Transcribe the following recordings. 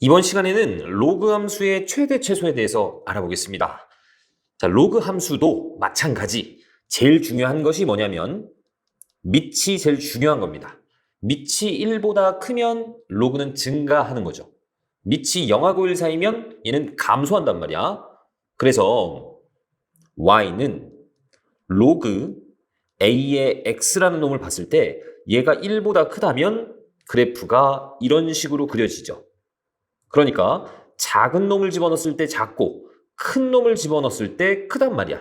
이번 시간에는 로그 함수의 최대 최소에 대해서 알아보겠습니다. 자, 로그 함수도 마찬가지. 제일 중요한 것이 뭐냐면 밑이 제일 중요한 겁니다. 밑이 1보다 크면 로그는 증가하는 거죠. 밑이 0하고 1 사이면 얘는 감소한단 말이야. 그래서 y는 로그 a의 x라는 놈을 봤을 때 얘가 1보다 크다면 그래프가 이런 식으로 그려지죠. 그러니까 작은 놈을 집어넣었을 때 작고 큰 놈을 집어넣었을 때 크단 말이야.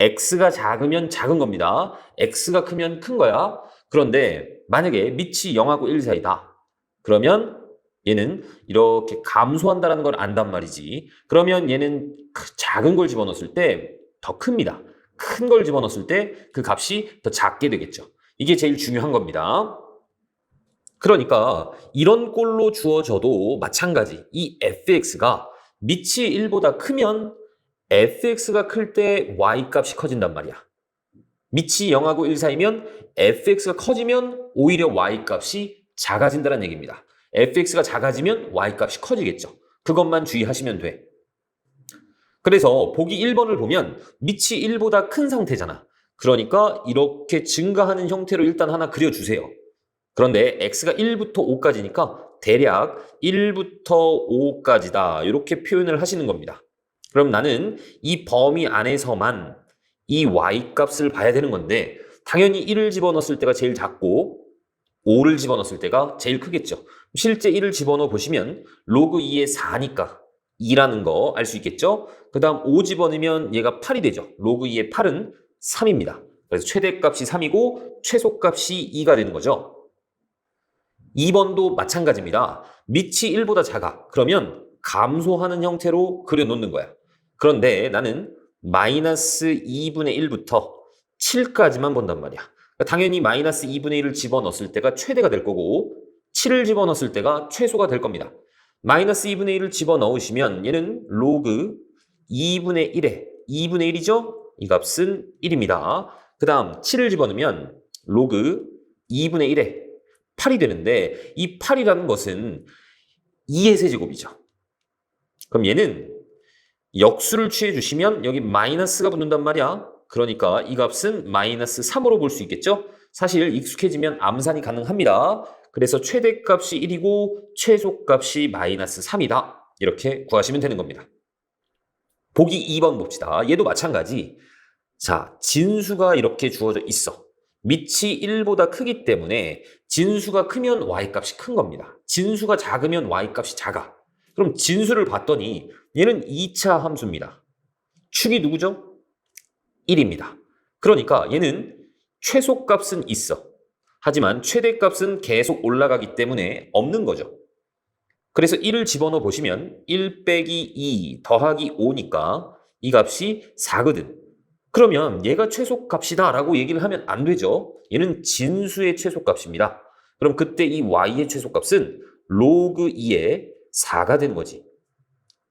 x가 작으면 작은 겁니다. x가 크면 큰 거야. 그런데 만약에 밑이 0하고 1 사이다. 그러면 얘는 이렇게 감소한다는 걸 안단 말이지. 그러면 얘는 크- 작은 걸 집어넣었을 때 더 큽니다. 큰 걸 집어넣었을 때 그 값이 더 작게 되겠죠. 이게 제일 중요한 겁니다. 그러니까 이런 꼴로 주어져도 마찬가지. 이 fx가 밑이 1보다 크면 fx가 클 때 y 값이 커진단 말이야. 밑이 0하고 1 사이면 fx가 커지면 오히려 y 값이 작아진다는 얘기입니다. fx가 작아지면 y 값이 커지겠죠. 그것만 주의하시면 돼. 그래서 보기 1번을 보면 밑이 1보다 큰 상태잖아. 그러니까 이렇게 증가하는 형태로 일단 하나 그려주세요. 그런데 x가 1부터 5까지니까 대략 1부터 5까지다. 이렇게 표현을 하시는 겁니다. 그럼 나는 이 범위 안에서만 이 y 값을 봐야 되는 건데 당연히 1을 집어넣었을 때가 제일 작고 5를 집어넣었을 때가 제일 크겠죠. 실제 1을 집어넣어 보시면 로그 2의 4니까 2라는 거 알 수 있겠죠? 그 다음 5 집어넣으면 얘가 8이 되죠. 로그 2의 8은 3입니다. 그래서 최대값이 3이고 최소값이 2가 되는 거죠. 2번도 마찬가지입니다. 밑이 1보다 작아. 그러면 감소하는 형태로 그려놓는 거야. 그런데 나는 마이너스 2분의 1부터 7까지만 본단 말이야. 그러니까 당연히 마이너스 2분의 1을 집어넣었을 때가 최대가 될 거고 7을 집어넣었을 때가 최소가 될 겁니다. 마이너스 2분의 1을 집어넣으시면 얘는 로그 2분의 1에 2분의 1이죠? 이 값은 1입니다. 그 다음 7을 집어넣으면 로그 2분의 1에 8이 되는데 이 8이라는 것은 2의 세제곱이죠. 그럼 얘는 역수를 취해 주시면 여기 마이너스가 붙는단 말이야. 그러니까 이 값은 마이너스 3으로 볼 수 있겠죠? 사실 익숙해지면 암산이 가능합니다. 그래서 최대값이 1이고 최소값이 마이너스 3이다. 이렇게 구하시면 되는 겁니다. 보기 2번 봅시다. 얘도 마찬가지. 자, 진수가 이렇게 주어져 있어. 밑이 1보다 크기 때문에 진수가 크면 y값이 큰 겁니다. 진수가 작으면 y값이 작아. 그럼 진수를 봤더니 얘는 2차 함수입니다. 축이 누구죠? 1입니다. 그러니까 얘는 최소값은 있어. 하지만 최대값은 계속 올라가기 때문에 없는 거죠. 그래서 1을 집어넣어 보시면 1 빼기 2 더하기 5니까 이 값이 4거든. 그러면 얘가 최소값이다 라고 얘기를 하면 안 되죠. 얘는 진수의 최소값입니다. 그럼 그때 이 y의 최소값은 로그 2의 4가 되는 거지.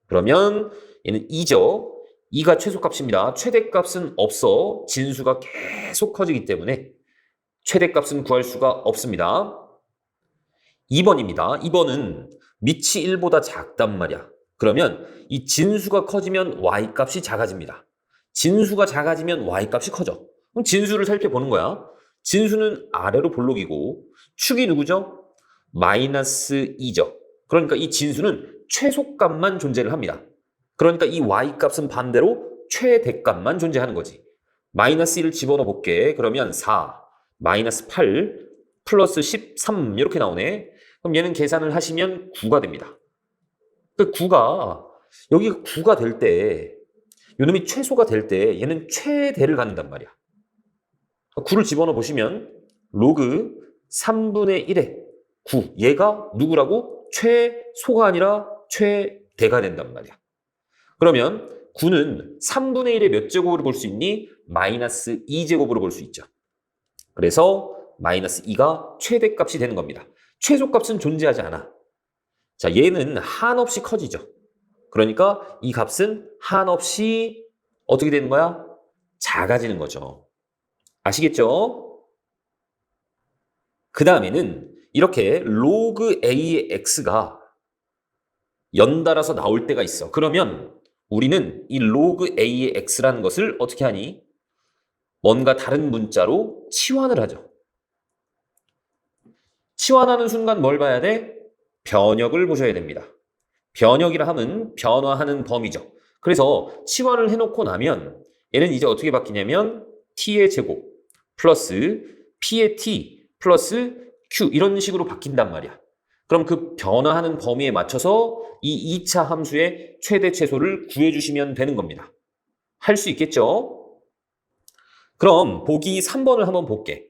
그러면 얘는 2죠. 2가 최소값입니다. 최대값은 없어. 진수가 계속 커지기 때문에 최대값은 구할 수가 없습니다. 2번입니다. 2번은 밑이 1보다 작단 말이야. 그러면 이 진수가 커지면 y값이 작아집니다. 진수가 작아지면 y값이 커져. 그럼 진수를 살펴보는 거야. 진수는 아래로 볼록이고 축이 누구죠? 마이너스 2죠. 그러니까 이 진수는 최소값만 존재를 합니다. 그러니까 이 y값은 반대로 최대값만 존재하는 거지. 마이너스 1을 집어넣어 볼게. 그러면 4, 마이너스 8, 플러스 13 이렇게 나오네. 그럼 얘는 계산을 하시면 9가 됩니다. 그 9가 여기가 9가 될 때, 요놈이 최소가 될 때 얘는 최대를 갖는단 말이야. 9를 집어넣어 보시면 로그 3분의 1에 9. 얘가 누구라고? 최소가 아니라 최대가 된단 말이야. 그러면 9는 3분의 1의 몇 제곱으로 볼 수 있니? 마이너스 2제곱으로 볼 수 있죠. 그래서 마이너스 2가 최대값이 되는 겁니다. 최소값은 존재하지 않아. 자, 얘는 한없이 커지죠. 그러니까 이 값은 한없이 어떻게 되는 거야? 작아지는 거죠. 아시겠죠? 그 다음에는 이렇게 로그 a의 x가 연달아서 나올 때가 있어. 그러면 우리는 이 로그 a의 x라는 것을 어떻게 하니? 뭔가 다른 문자로 치환을 하죠. 치환하는 순간 뭘 봐야 돼? 변역을 보셔야 됩니다. 변역이라 함은 변화하는 범위죠. 그래서 치환을 해놓고 나면 얘는 이제 어떻게 바뀌냐면 t의 제곱 플러스 p의 t 플러스 q 이런 식으로 바뀐단 말이야. 그럼 그 변화하는 범위에 맞춰서 이 2차 함수의 최대 최소를 구해주시면 되는 겁니다. 할 수 있겠죠? 그럼 보기 3번을 한번 볼게.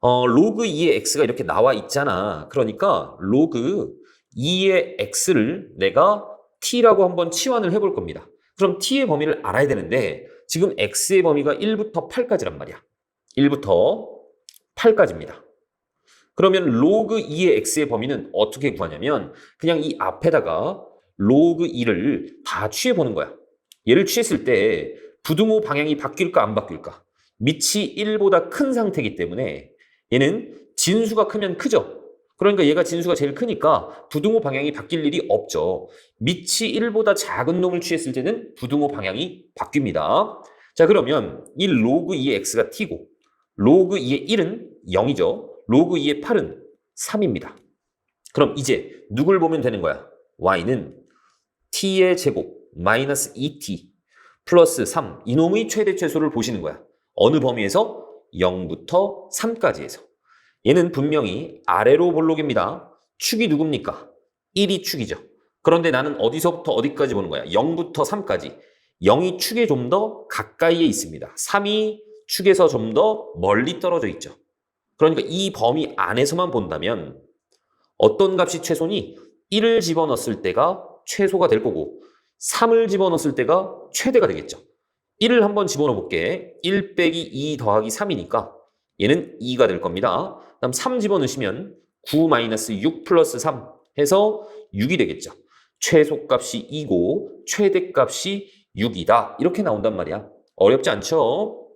어, 로그 2의 x가 이렇게 나와 있잖아. 그러니까 로그 2의 x를 내가 t라고 한번 치환을 해볼 겁니다. 그럼 t의 범위를 알아야 되는데 지금 x의 범위가 1부터 8까지란 말이야. 1부터 8까지입니다. 그러면 로그 2의 x의 범위는 어떻게 구하냐면 그냥 이 앞에다가 로그 2를 다 취해보는 거야. 얘를 취했을 때 부등호 방향이 바뀔까 안 바뀔까? 밑이 1보다 큰 상태이기 때문에 얘는 진수가 크면 크죠. 그러니까 얘가 진수가 제일 크니까 부등호 방향이 바뀔 일이 없죠. 밑이 1보다 작은 놈을 취했을 때는 부등호 방향이 바뀝니다. 자 그러면 이 로그 2의 x가 t고 로그 2의 1은 0이죠. 로그 2의 8은 3입니다. 그럼 이제 누굴 보면 되는 거야? y는 t의 제곱 마이너스 2t 플러스 3 이놈의 최대 최소를 보시는 거야. 어느 범위에서? 0부터 3까지에서. 얘는 분명히 아래로 볼록입니다. 축이 누굽니까? 1이 축이죠. 그런데 나는 어디서부터 어디까지 보는 거야? 0부터 3까지. 0이 축에 좀 더 가까이에 있습니다. 3이 축에서 좀 더 멀리 떨어져 있죠. 그러니까 이 범위 안에서만 본다면 어떤 값이 최소니 1을 집어넣었을 때가 최소가 될 거고 3을 집어넣었을 때가 최대가 되겠죠. 1을 한번 집어넣어 볼게. 1 빼기 2 더하기 3이니까 얘는 2가 될 겁니다. 그다음 3 집어넣으시면 9 마이너스 6 플러스 3 해서 6이 되겠죠. 최소값이 2고 최대값이 6이다. 이렇게 나온단 말이야. 어렵지 않죠?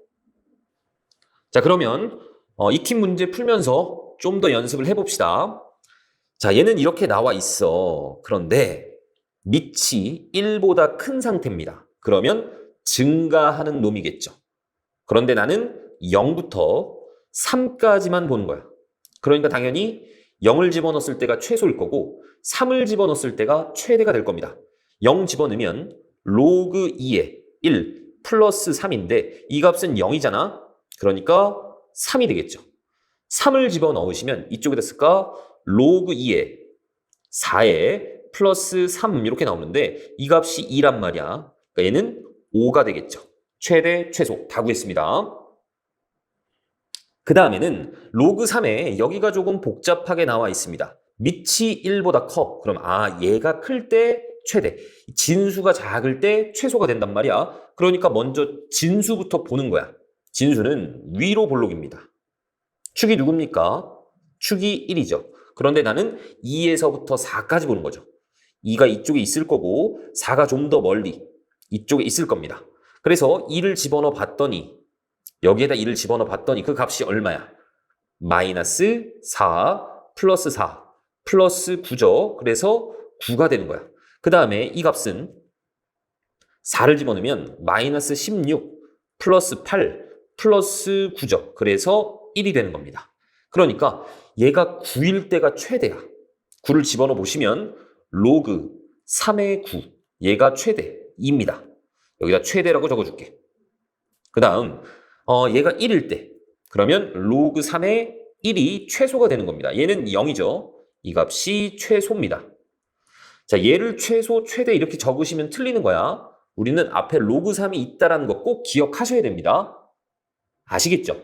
자, 그러면 어, 익힌 문제 풀면서 좀 더 연습을 해봅시다. 자, 얘는 이렇게 나와 있어. 그런데 밑이 1보다 큰 상태입니다. 그러면 증가하는 놈이겠죠. 그런데 나는 0부터 3까지만 보는 거야. 그러니까 당연히 0을 집어넣었을 때가 최소일 거고 3을 집어넣었을 때가 최대가 될 겁니다. 0 집어넣으면 로그 2에 1 플러스 3인데 이 값은 0이잖아. 그러니까 3이 되겠죠. 3을 집어넣으시면 이쪽에다 쓸까? 로그 2에 4에 플러스 3 이렇게 나오는데 이 값이 2란 말이야. 그러니까 얘는 5가 되겠죠. 최대, 최소 다 구했습니다. 그 다음에는 로그 3에 여기가 조금 복잡하게 나와 있습니다. 밑이 1보다 커. 그럼 아 얘가 클 때 최대. 진수가 작을 때 최소가 된단 말이야. 그러니까 먼저 진수부터 보는 거야. 진수는 위로 볼록입니다. 축이 누굽니까? 축이 1이죠. 그런데 나는 2에서부터 4까지 보는 거죠. 2가 이쪽에 있을 거고 4가 좀 더 멀리 이쪽에 있을 겁니다. 그래서 2를 집어넣어 봤더니 여기에다 2를 집어넣어 봤더니 그 값이 얼마야? 마이너스 4 플러스 4 플러스 9죠. 그래서 9가 되는 거야. 그 다음에 이 값은 4를 집어넣으면 마이너스 16 플러스 8 플러스 9죠. 그래서 1이 되는 겁니다. 그러니까 얘가 9일 때가 최대야. 9를 집어넣어 보시면 로그 3의 9 얘가 최대입니다. 여기다 최대라고 적어줄게. 그 다음 어, 얘가 1일 때 그러면 로그 3의 1이 최소가 되는 겁니다. 얘는 0이죠. 이 값이 최소입니다. 자, 얘를 최소, 최대 이렇게 적으시면 틀리는 거야. 우리는 앞에 로그 3이 있다라는 거 꼭 기억하셔야 됩니다. 아시겠죠?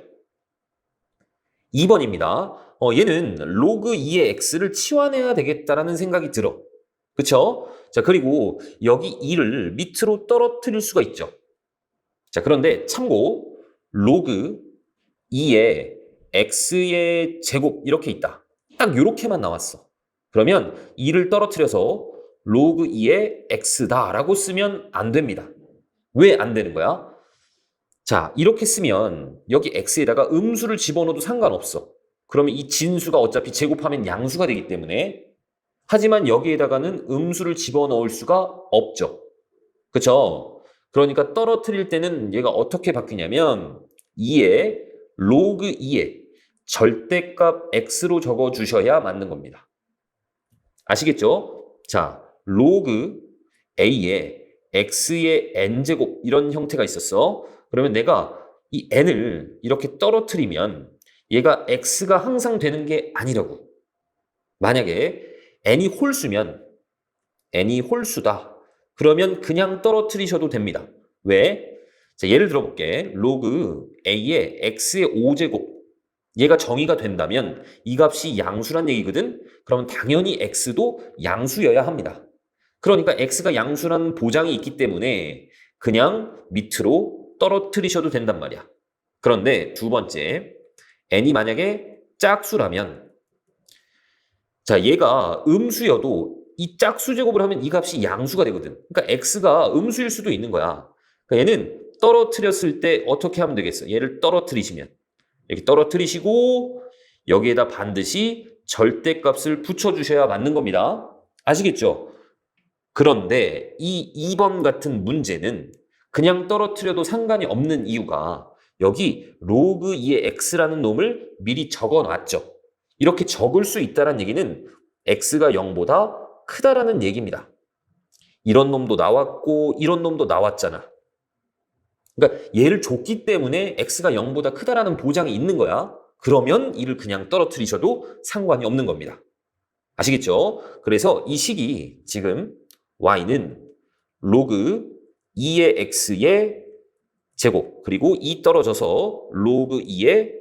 2번입니다. 어, 얘는 로그 2의 x를 치환해야 되겠다라는 생각이 들어. 그쵸? 자, 그리고 여기 2를 밑으로 떨어뜨릴 수가 있죠. 자, 그런데 참고 로그 2에 x의 제곱 이렇게 있다. 딱 이렇게만 나왔어. 그러면 2를 떨어뜨려서 로그 2의 x다라고 쓰면 안 됩니다. 왜 안 되는 거야? 자, 이렇게 쓰면 여기 x에다가 음수를 집어넣어도 상관없어. 그러면 이 진수가 어차피 제곱하면 양수가 되기 때문에 하지만 여기에다가는 음수를 집어넣을 수가 없죠. 그쵸? 그러니까 떨어뜨릴 때는 얘가 어떻게 바뀌냐면 2에 로그 2에 절대값 x로 적어 주셔야 맞는 겁니다. 아시겠죠? 자, 로그 a에 x의 n제곱 이런 형태가 있었어. 그러면 내가 이 n을 이렇게 떨어뜨리면 얘가 x가 항상 되는 게 아니라고. 만약에 n이 홀수면 n이 홀수다. 그러면 그냥 떨어뜨리셔도 됩니다. 왜? 자, 예를 들어볼게. 로그 a의 x의 5제곱 얘가 정의가 된다면 이 값이 양수란 얘기거든. 그러면 당연히 x도 양수여야 합니다. 그러니까 x가 양수라는 보장이 있기 때문에 그냥 밑으로 떨어뜨리셔도 된단 말이야. 그런데 두 번째, n이 만약에 짝수라면 자, 얘가 음수여도 이 짝수 제곱을 하면 이 값이 양수가 되거든. 그러니까 x가 음수일 수도 있는 거야. 그러니까 얘는 떨어뜨렸을 때 어떻게 하면 되겠어? 얘를 떨어뜨리시면 이렇게 떨어뜨리시고 여기에다 반드시 절대값을 붙여주셔야 맞는 겁니다. 아시겠죠? 그런데 이 2번 같은 문제는 그냥 떨어뜨려도 상관이 없는 이유가 여기 로그 2의 x라는 놈을 미리 적어놨죠. 이렇게 적을 수 있다는 얘기는 x가 0보다 크다라는 얘기입니다. 이런 놈도 나왔고 이런 놈도 나왔잖아. 그러니까 얘를 줬기 때문에 x가 0보다 크다라는 보장이 있는 거야. 그러면 이를 그냥 떨어뜨리셔도 상관이 없는 겁니다. 아시겠죠? 그래서 이 식이 지금 y는 로그 2의 x의 제곱 그리고 2 떨어져서 로그 2의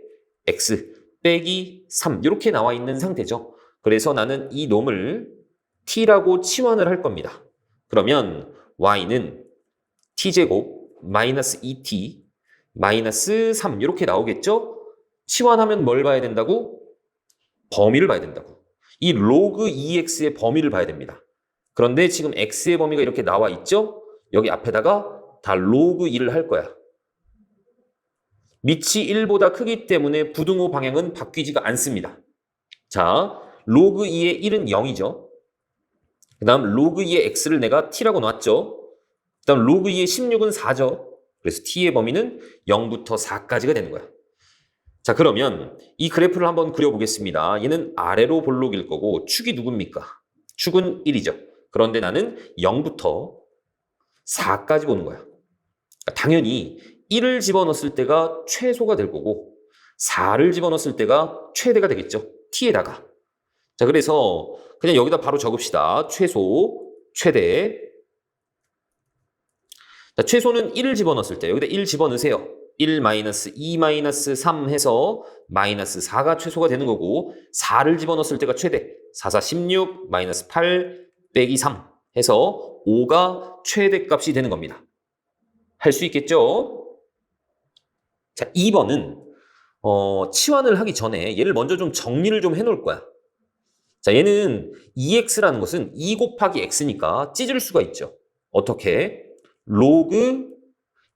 x 빼기 3 이렇게 나와 있는 상태죠. 그래서 나는 이 놈을 t라고 치환을 할 겁니다. 그러면 y는 t제곱 마이너스 2t 마이너스 3 이렇게 나오겠죠? 치환하면 뭘 봐야 된다고? 범위를 봐야 된다고. 이 로그 2x의 범위를 봐야 됩니다. 그런데 지금 x의 범위가 이렇게 나와 있죠? 여기 앞에다가 다 로그 2를 할 거야. 밑이 1보다 크기 때문에 부등호 방향은 바뀌지가 않습니다. 자, 로그 2의 1은 0이죠. 그 다음 로그 2의 x를 내가 t라고 놨죠. 그 다음 로그 2의 16은 4죠. 그래서 t의 범위는 0부터 4까지가 되는 거야. 자, 그러면 이 그래프를 한번 그려보겠습니다. 얘는 아래로 볼록일 거고 축이 누굽니까? 축은 1이죠. 그런데 나는 0부터 4까지 보는 거야. 그러니까 당연히 1을 집어넣었을 때가 최소가 될 거고 4를 집어넣었을 때가 최대가 되겠죠. t에다가. 자, 그래서 그냥 여기다 바로 적읍시다. 최소, 최대. 자, 최소는 1을 집어넣었을 때 여기다 1 집어넣으세요. 1 마이너스 2 마이너스 3 해서 마이너스 4가 최소가 되는 거고 4를 집어넣었을 때가 최대. 4, 4, 16 마이너스 8 빼기 3 해서 5가 최대값이 되는 겁니다. 할 수 있겠죠? 자, 2번은 어, 치환을 하기 전에 얘를 먼저 좀 정리를 좀 해놓을 거야. 자, 얘는 2x라는 것은 2 곱하기 x니까 찢을 수가 있죠. 어떻게? 로그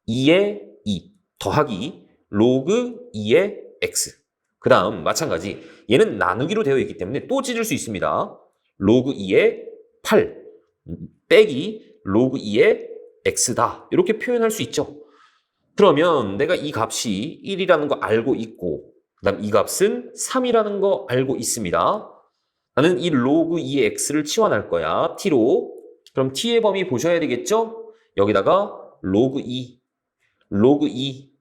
2의 2 더하기 로그 2의 x. 그 다음 마찬가지 얘는 나누기로 되어 있기 때문에 또 찢을 수 있습니다. 로그 2의 8 빼기 로그 2의 x다. 이렇게 표현할 수 있죠. 그러면 내가 이 값이 1이라는 거 알고 있고 그 다음 이 값은 3이라는 거 알고 있습니다. 나는 이 로그 2의 x를 치환할 거야. t로. 그럼 t의 범위 보셔야 되겠죠? 여기다가 로그 2, 로그 2,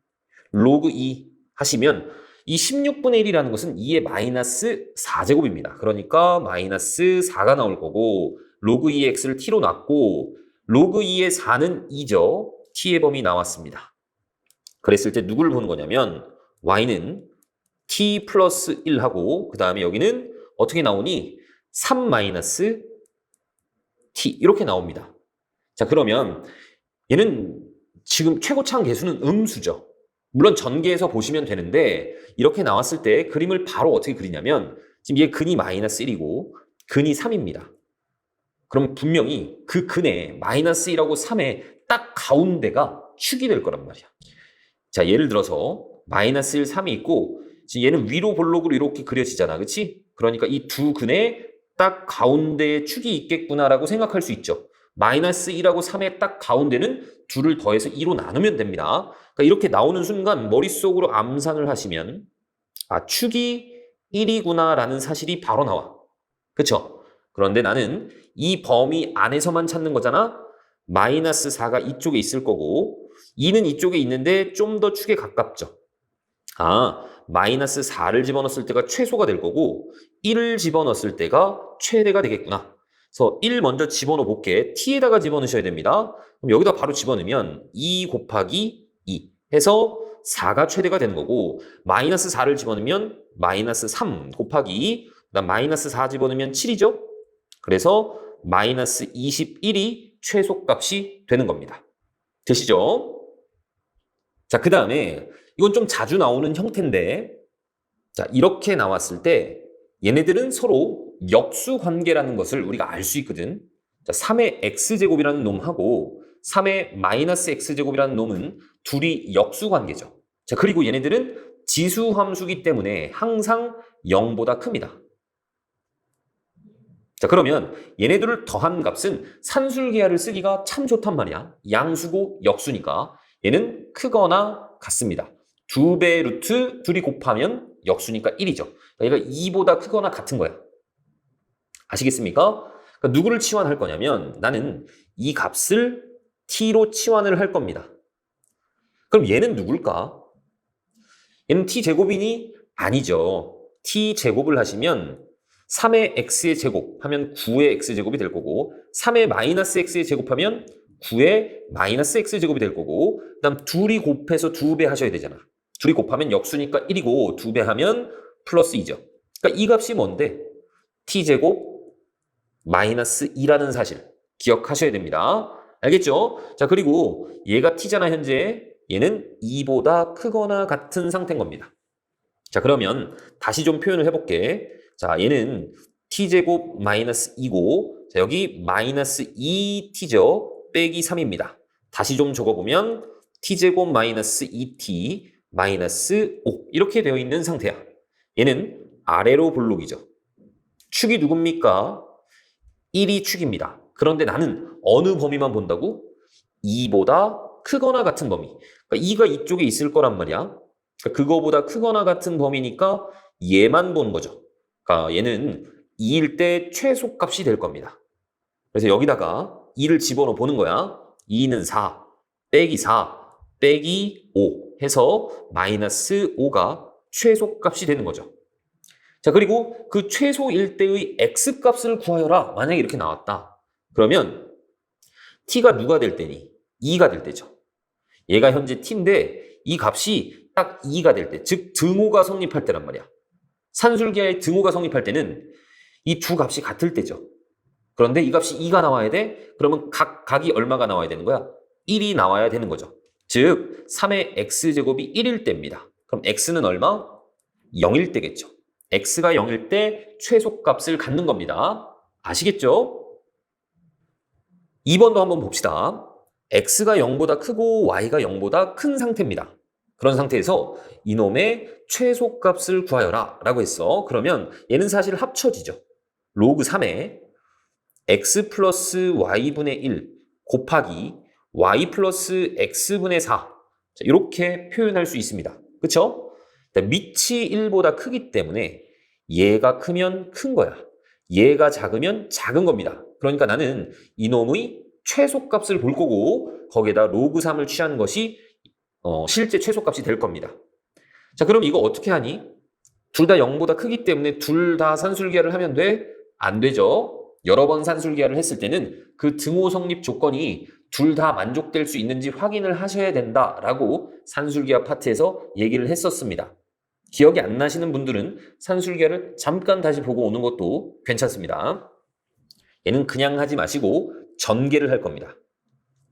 로그 2 하시면 이 16분의 1이라는 것은 2의 마이너스 4제곱입니다. 그러니까 마이너스 4가 나올 거고 로그 2의 x를 t로 놨고 로그 2의 4는 2죠. t의 범위 나왔습니다. 그랬을 때 누굴 보는 거냐면 y는 t 플러스 1하고 그 다음에 여기는 어떻게 나오니? 3 마이너스 t 이렇게 나옵니다. 자 그러면 얘는 지금 최고차항 계수는 음수죠. 물론 전개해서 보시면 되는데 이렇게 나왔을 때 그림을 바로 어떻게 그리냐면 지금 얘 근이 마이너스 1이고 근이 3입니다. 그럼 분명히 그 근에 마이너스 1하고 3의 딱 가운데가 축이 될 거란 말이야. 자 예를 들어서 마이너스 1, 3이 있고 지금 얘는 위로 볼록으로 이렇게 그려지잖아. 그치? 그러니까 이 두 근의 딱 가운데에 축이 있겠구나라고 생각할 수 있죠. 마이너스 1하고 3의 딱 가운데는 둘을 더해서 2로 나누면 됩니다. 그러니까 이렇게 나오는 순간 머릿속으로 암산을 하시면 아 축이 1이구나라는 사실이 바로 나와. 그쵸? 그런데 나는 이 범위 안에서만 찾는 거잖아. 마이너스 4가 이쪽에 있을 거고 2는 이쪽에 있는데 좀 더 축에 가깝죠. 아, 마이너스 4를 집어넣었을 때가 최소가 될 거고 1을 집어넣었을 때가 최대가 되겠구나. 그래서 1 먼저 집어넣어 볼게. t에다가 집어넣으셔야 됩니다. 그럼 여기다 바로 집어넣으면 2 곱하기 2 해서 4가 최대가 되는 거고 마이너스 4를 집어넣으면 마이너스 3 곱하기 2 그다음 마이너스 4 집어넣으면 7이죠. 그래서 마이너스 21이 최소값이 되는 겁니다. 되시죠? 자, 그 다음에 이건 좀 자주 나오는 형태인데 자, 이렇게 나왔을 때 얘네들은 서로 역수 관계라는 것을 우리가 알 수 있거든. 자, 3의 x제곱이라는 놈하고 3의 마이너스 x제곱이라는 놈은 둘이 역수 관계죠. 자, 그리고 얘네들은 지수 함수기 때문에 항상 0보다 큽니다. 자, 그러면 얘네들을 더한 값은 산술계야를 쓰기가 참 좋단 말이야. 양수고 역수니까 얘는 크거나 같습니다. 두배 루트 둘이 곱하면 역수니까 1이죠. 얘가 2보다 크거나 같은 거야. 아시겠습니까? 그러니까 누구를 치환할 거냐면 나는 이 값을 t로 치환을 할 겁니다. 그럼 얘는 누굴까? 얘는 t제곱이니? 아니죠. t제곱을 하시면 3의 x의 제곱 하면 9의 x제곱이 될 거고 3의 마이너스 x의 제곱하면 9의 마이너스 x제곱이 될 거고 그 다음 둘이 곱해서 두 배 하셔야 되잖아. 둘이 곱하면 역수니까 1이고 두 배 하면 플러스 2죠. 그러니까 이 값이 뭔데? t제곱 마이너스 2라는 사실 기억하셔야 됩니다. 알겠죠? 자 그리고 얘가 t잖아 현재 얘는 2보다 크거나 같은 상태인 겁니다. 자 그러면 다시 좀 표현을 해볼게. 자 얘는 t제곱 마이너스 2고 자 여기 마이너스 2t죠. 빼기 3입니다. 다시 좀 적어보면 t제곱 마이너스 2t 마이너스 5 이렇게 되어 있는 상태야. 얘는 아래로 볼록이죠. 축이 누굽니까? 1이 축입니다. 그런데 나는 어느 범위만 본다고? 2보다 크거나 같은 범위. 그러니까 2가 이쪽에 있을 거란 말이야. 그러니까 그거보다 크거나 같은 범위니까 얘만 보는 거죠. 그러니까 얘는 2일 때 최소값이 될 겁니다. 그래서 여기다가 2를 집어넣어 보는 거야. 2는 4, 빼기 4, 빼기 5 해서 마이너스 5가 최소값이 되는 거죠. 자, 그리고 그 최소일 때의 x값을 구하여라. 만약에 이렇게 나왔다. 그러면 t가 누가 될 때니? 2가 될 때죠. 얘가 현재 t인데 이 값이 딱 2가 될 때, 즉 등호가 성립할 때란 말이야. 산술계의 등호가 성립할 때는 이 두 값이 같을 때죠. 그런데 이 값이 2가 나와야 돼? 그러면 각, 각이 얼마가 나와야 되는 거야? 1이 나와야 되는 거죠. 즉, 3의 x제곱이 1일 때입니다. 그럼 x는 얼마? 0일 때겠죠. x가 0일 때 최소값을 갖는 겁니다. 아시겠죠? 2번도 한번 봅시다. x가 0보다 크고 y가 0보다 큰 상태입니다. 그런 상태에서 이놈의 최소값을 구하여라 라고 했어. 그러면 얘는 사실 합쳐지죠. 로그 3에 x 플러스 y분의 1 곱하기 y 플러스 x분의 4 이렇게 표현할 수 있습니다. 그쵸? 밑이 1보다 크기 때문에 얘가 크면 큰 거야. 얘가 작으면 작은 겁니다. 그러니까 나는 이놈의 최소값을 볼 거고 거기에다 로그 3을 취한 것이 어, 실제 최소값이 될 겁니다. 자 그럼 이거 어떻게 하니? 둘 다 0보다 크기 때문에 둘 다 산술계를 하면 돼? 안 되죠. 여러 번 산술계를 했을 때는 그 등호 성립 조건이 둘 다 만족될 수 있는지 확인을 하셔야 된다라고 산술계화 파트에서 얘기를 했었습니다. 기억이 안 나시는 분들은 산술계를 잠깐 다시 보고 오는 것도 괜찮습니다. 얘는 그냥 하지 마시고 전개를 할 겁니다.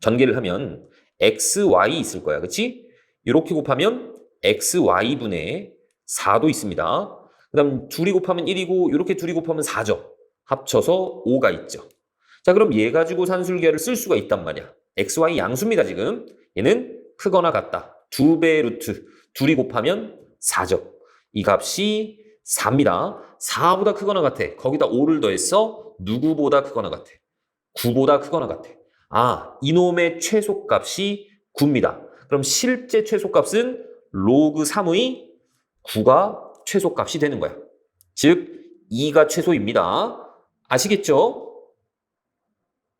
전개를 하면 x, y 있을 거야. 그치? 이렇게 곱하면 x, y분의 4도 있습니다. 그 다음 둘이 곱하면 1이고 이렇게 둘이 곱하면 4죠. 합쳐서 5가 있죠. 자 그럼 얘 가지고 산술계를 쓸 수가 있단 말이야. x, y 양수입니다 지금. 얘는 크거나 같다. 두 배 루트. 둘이 곱하면 4죠. 이 값이 4입니다. 4보다 크거나 같아. 거기다 5를 더했어. 누구보다 크거나 같아. 9보다 크거나 같아. 아, 이놈의 최소값이 9입니다. 그럼 실제 최소값은 로그 3의 9가 최소값이 되는 거야. 즉, 2가 최소입니다. 아시겠죠?